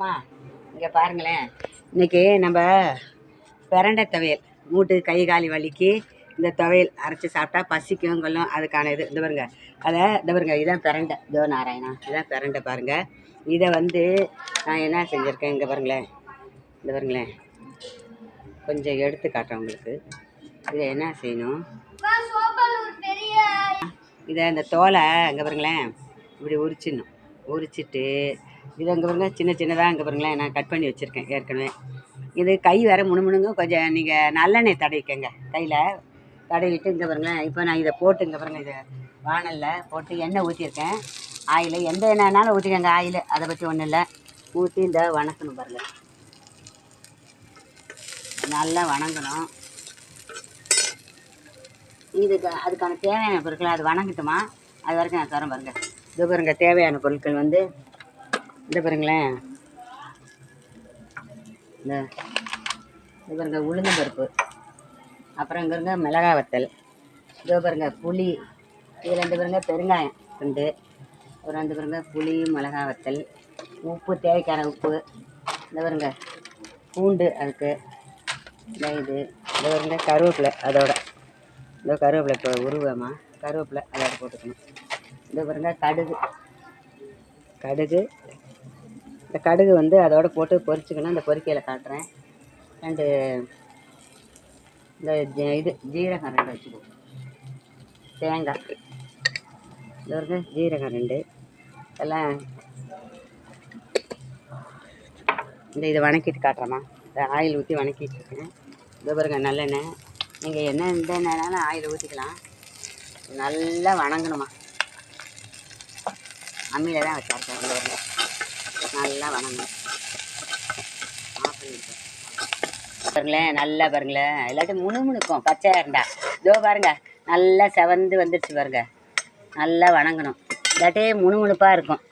அம்மா இங்கே பாருங்களேன். இன்னைக்கு நம்ம பிரண்டை துவையல் மூட்டு கை காலி வலிக்கு இந்த துவையல் அரைச்சி சாப்பிட்டா பசிக்கும் கொள்ளும். அதுக்கான இது இந்த பாருங்க. அதை இந்த பாருங்க இதான் பிரண்டை. இதோ நாராயணா இதான் பிரண்டை பாருங்க. இதை வந்து நான் என்ன செஞ்சுருக்கேன் இங்கே பாருங்களேன். இந்த பாருங்களேன். கொஞ்சம் எடுத்து காட்டுறேன் உங்களுக்கு. இதை என்ன செய்யணும்? இதை இந்த தோலை இங்கே பாருங்களேன் இப்படி உரிச்சிடணும். உரிச்சிட்டு இதை இங்கே பாருங்க சின்ன சின்னதாக இங்கே பாருங்களேன் நான் கட் பண்ணி வச்சுருக்கேன் ஏற்கனவே. இது கை வேறு முணுமுணுங்க கொஞ்சம் நீங்கள் நல்லெண்ணெய் தடவிக்கங்க. கையில் தடவிட்டு இங்கே பாருங்களேன் இப்போ நான் இதை போட்டு இங்கே பாருங்க இதை வானலில் போட்டு எண்ணெய் ஊற்றியிருக்கேன் ஆயில் எந்த எண்ணெய்னாலும் ஊற்றிக்கங்க ஆயில். அதை பற்றி ஒன்றும் இல்லை. ஊற்றி இந்த வணக்கணும் பாருங்கள் நல்லா வணங்கணும். இதுக்கு அதுக்கான தேவையான பொருட்கள் அது வணங்கட்டுமா? அது வரைக்கும் நான் தரேன் பாருங்கள் இது பாருங்க தேவையான பொருட்கள் வந்து இந்த பாருங்களேன். இந்த இது பாருங்க உளுந்து பருப்பு. அப்புறம் இங்கே இருங்க மிளகா வத்தல். இதோ பாருங்க புளி. இதில் ரெண்டு பாருங்க பெருங்காயம் ரெண்டு. ஒரு ரெண்டு பாருங்க புளி மிளகா வத்தல். உப்பு தேவைக்கான உப்பு. இந்த பாருங்க பூண்டு அதுக்கு. இந்த இது இந்த பாருங்க கருவேப்பிலை அதோட. இந்த கருவேப்பிலை இப்போ உருவமா? கருவேப்பிலை அதோட போட்டுக்கணும். இந்த பாருங்க கடுகு. கடுகு இந்த கடுகு வந்து அதோட போட்டு பொரிச்சுக்கணும். இந்த பொரிக்கையில் காட்டுறேன். ரெண்டு இந்த இது ஜீரகம் ரெண்டு வச்சுக்கோ. தேங்காய். இந்த பாருங்க ஜீரகம் ரெண்டு. எல்லாம் இந்த இதை வணக்கிட்டு காட்டுறேம்மா. இந்த ஆயில் ஊற்றி வணக்கிட்டு இருக்கேன். இது பாருங்க நல்லெண்ணெய். நீங்கள் என்ன எந்த எண்ணெய்னாலும் ஆயில் ஊற்றிக்கலாம் நல்லா வணங்கணுமா அம்மியில் தான் வச்சாருக்கேன் இந்த நல்லா வணங்கணும் பாருங்களேன் நல்லா பாருங்களேன் இல்லாட்டி முணுமுணுக்கும் பச்சையாக இருந்தா. இதோ பாருங்க நல்லா செவந்து வந்துடுச்சு பாருங்க. நல்லா வணங்கணும். இல்லாட்டி முணுமுணுப்பாக இருக்கும்.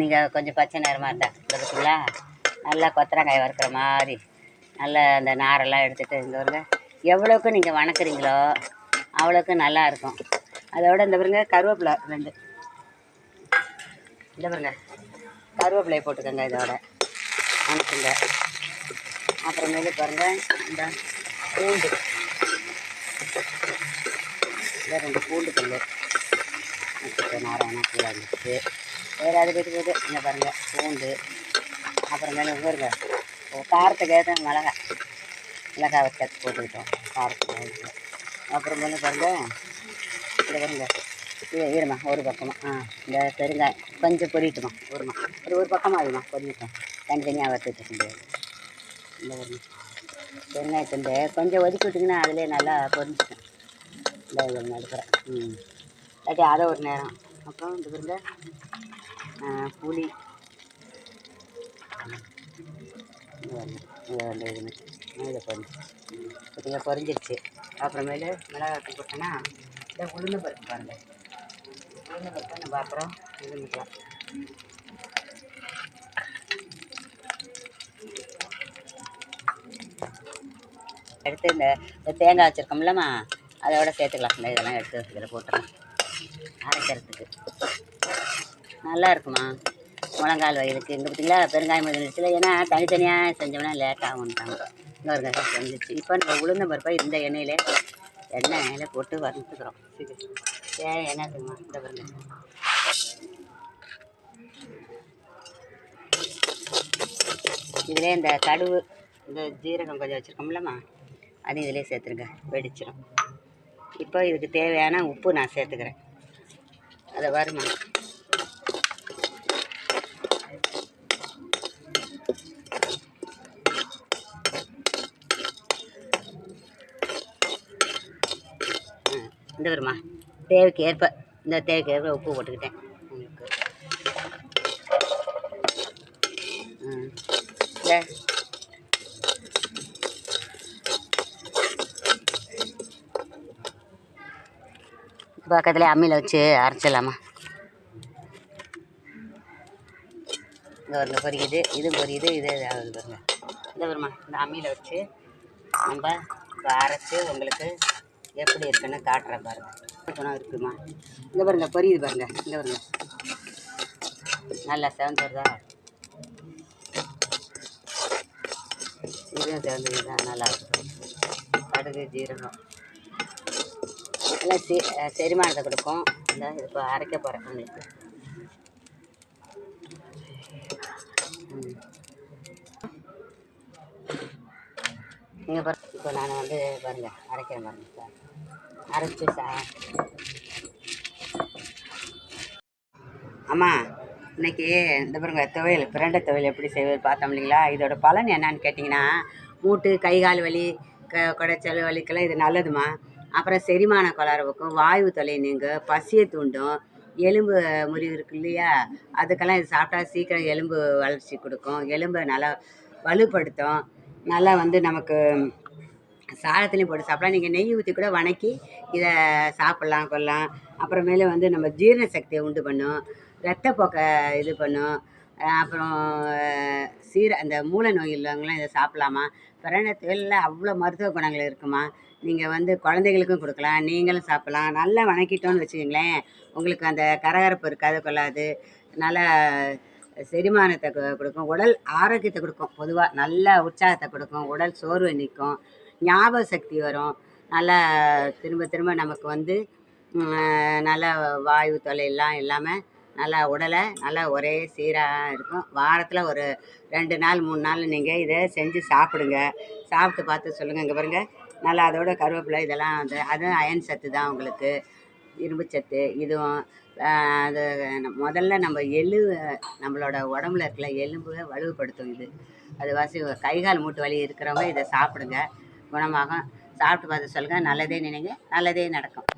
நீங்கள் கொஞ்சம் பச்சை நேரமாக இருந்தால் பார்த்துங்களா நல்லா கொத்தரங்காய் வறுக்கிற மாதிரி. நல்லா அந்த நாரெல்லாம் எடுத்துகிட்டு இங்கே பாருங்க. எவ்வளோக்கு நீங்கள் வணக்குறீங்களோ அவ்வளோக்கு நல்லா இருக்கும். அதோட இந்த பாருங்க கருவேப்பிலை ரெண்டு. இந்த பாருங்க. கருவேப்பிலையை போட்டுக்கோங்க இதோட. அனுப்புங்க. அப்புறமேலு பாருங்க இந்த பூண்டு. இந்த ரெண்டு பூண்டு கல் நாராயணா கீழே வந்துச்சு வேறு அது போயிட்டு போகுது. இங்கே பாருங்க பூண்டு. அப்புறமேலு இங்க பாருங்க காரத்துக்கு ஏற்ற மிளகா மிளகா வச்சு போட்டுக்கிட்டோம். காரத்துக்கு ஏத்த. அப்புறமேலு பாருங்க இந்த பாருங்க. இருமா ஒரு பக்கமாக ஆ இந்த பெருங்காயம் கொஞ்சம் பொரியட்டுமா ஒருமா. ஒரு ஒரு பக்கமாக அதுமா பொரியட்டும் தனித்தனியாக வறுத்துட்டு முடியாது இந்த ஒரு பெருங்காயத்துண்டு கொஞ்சம் ஒதுக்கி விட்டிங்கன்னா அதிலே நல்லா பொரிஞ்சிக்கும். இந்த ஒரு நடுப்புற ம். இல்லாட்டி அதை ஒரு நேரம். அப்புறம் இந்த பிறந்த புளி. இது வந்து இது இதை பொரிஞ்சு. பார்த்தீங்க பொரிஞ்சிருச்சு. அப்புறமேலு மிளகாய் போட்டோன்னா இந்த உளுந்து பருப்பு பாருங்கள் உளுந்து பருப்பு நம்ம அப்புறம் இது பண்ணிக்கலாம் எடுத்து இந்த தேங்காய் வச்சுருக்கோம்லம்மா அதோட சேர்த்துக்கலாம். இந்த இதெல்லாம் எடுத்து இதில் போட்டுறலாம் அரைக்கிறதுக்கு. நல்லா இருக்குமா முழங்கால் வயலுக்கு இங்கே பார்த்திங்களா? பெருங்காயம் வந்துடுச்சுல ஏன்னா தனித்தனியாக செஞ்சோம்னா லேட் ஆகும்ட்டாங்க இன்னொரு செஞ்சிச்சு இப்போ நம்ம உளுந்த பருப்பை இந்த எண்ணெயிலே எண்ணெய் எண்ணெயில போட்டு வறுத்துக்கிறோம். ஏன் என்னதுமா இந்த பாருங்க இந்த கடுகு இந்த ஜீரகம் கொஞ்சம் வச்சுருக்கோம்லம்மா அது இதிலே சேர்த்துருங்க வெடிச்சிடும் இப்போ இதுக்கு தேவையான உப்பு நான் சேர்த்துக்கிறேன். அதை வருமா ஆ, இந்த வருமா தேவைக்கு ஏற்ப இந்த தேவைக்கு ஏற்ப உப்பு போட்டுக்கிட்டேன். உங்களுக்கு. பக்கத்துலேயே பக்கத்தில் அம்மியில் வச்சு அரைச்சிடலாமா? இந்த வருங்க பொரியுது. இதுவும் பொரியுது இது ஆகுது பாருங்க. இந்த வருமா இந்த அம்மியில் வச்சு நம்ம இப்போ அரைச்சி உங்களுக்கு எப்படி இருக்குன்னு காட்டுறேன் பாருங்கள் சொன்னால் இருக்குமா? இங்கே பாருங்க பொரியுது பாருங்க இங்கே பாருங்கள் நல்லா சேர்ந்து வருதா இதுவும் சேர்ந்து தான் நல்லா இருக்கும் கடுகு ஜீரகம். நல்லா செ செரிமானத்தை கொடுக்கும். இந்த இப்போ அரைக்க போகிறேன் உங்களுக்கு. இங்கே பாரு இப்போ நான் வந்து பாருங்க அரைக்கிறேன் பாருங்க சார் அரைச்சி சா அம்மா இன்னைக்கு இந்த பாருங்க துவையல் பிரண்டை துவையல் எப்படி செய்வது பார்த்தோம் இல்லைங்களா? இதோட பலன் என்னன்னு கேட்டிங்கன்னா மூட்டு கை கால் வலி க குடைச்சல் வலிக்கெல்லாம் இது நல்லதுமா அப்புறம் செரிமான கோளாறுக்கும் வாயு தொலை நீங்க பசியை தூண்டும் எலும்பு முறிவு இருக்கு இல்லையா? அதுக்கெல்லாம் இது சாப்பிட்டா சீக்கிரம் எலும்பு வளர்ச்சி கொடுக்கும். எலும்பை நல்லா வலுப்படுத்தும். நல்லா வந்து நமக்கு சாதத்துலேயும் போட்டு சாப்பிடலாம். நீங்கள் நெய் ஊற்றி கூட வணக்கி இதை சாப்பிட்லாம் கொள்ளலாம் அப்புறமேலு வந்து நம்ம ஜீரண சக்தியை உண்டு பண்ணும். ரத்தப்போக்கை இது பண்ணும். அப்புறம் சீர அந்த மூளை நோய் உள்ளவங்களாம் இதை சாப்பிட்லாமா? பிரணத்தில் அவ்வளோ மருத்துவ குணங்கள் இருக்குமா? நீங்கள் வந்து குழந்தைகளுக்கும் கொடுக்கலாம் நீங்களும் சாப்பிட்லாம். நல்லா வணக்கிட்டோன்னு வச்சுக்கோங்களேன். உங்களுக்கு அந்த கரகரப்பு இருக்காது கொள்ளாது. நல்லா செரிமானத்தை கொடுக்கும். உடல் ஆரோக்கியத்தை கொடுக்கும். பொதுவாக நல்ல உற்சாகத்தை கொடுக்கும். உடல் சோர்வை நிற்கும் ஞாபக சக்தி வரும். நல்லா திரும்ப திரும்ப நமக்கு வந்து நல்ல வாயு தொலையெல்லாம் இல்லாமல் நல்லா உடலை நல்லா ஒரே சீராக இருக்கும். வாரத்தில் ஒரு ரெண்டு நாள் மூணு நாள் நீங்கள் இதை செஞ்சு சாப்பிடுங்க. சாப்பிட்டு பார்த்து சொல்லுங்கள் இங்கே பாருங்கள் நல்லா அதோட கருவேப்பிலை இதெல்லாம் வந்து அதுவும் அயன் சத்து தான் உங்களுக்கு. இரும்புச்சத்து இதுவும் அது முதல்ல நம்ம எள்ளு நம்மளோட உடம்புல இருக்கிற எலும்பை வலுவுபடுத்தும் இது. அது வாசி கை கால் மூட்டு வலி இருக்கிறவங்க இதை சாப்பிடுங்க. குணமாகும். சாப்பிட்டு பார்த்து சொல்லுங்கள் நல்லதே நினைங்க. நல்லதே நடக்கும்.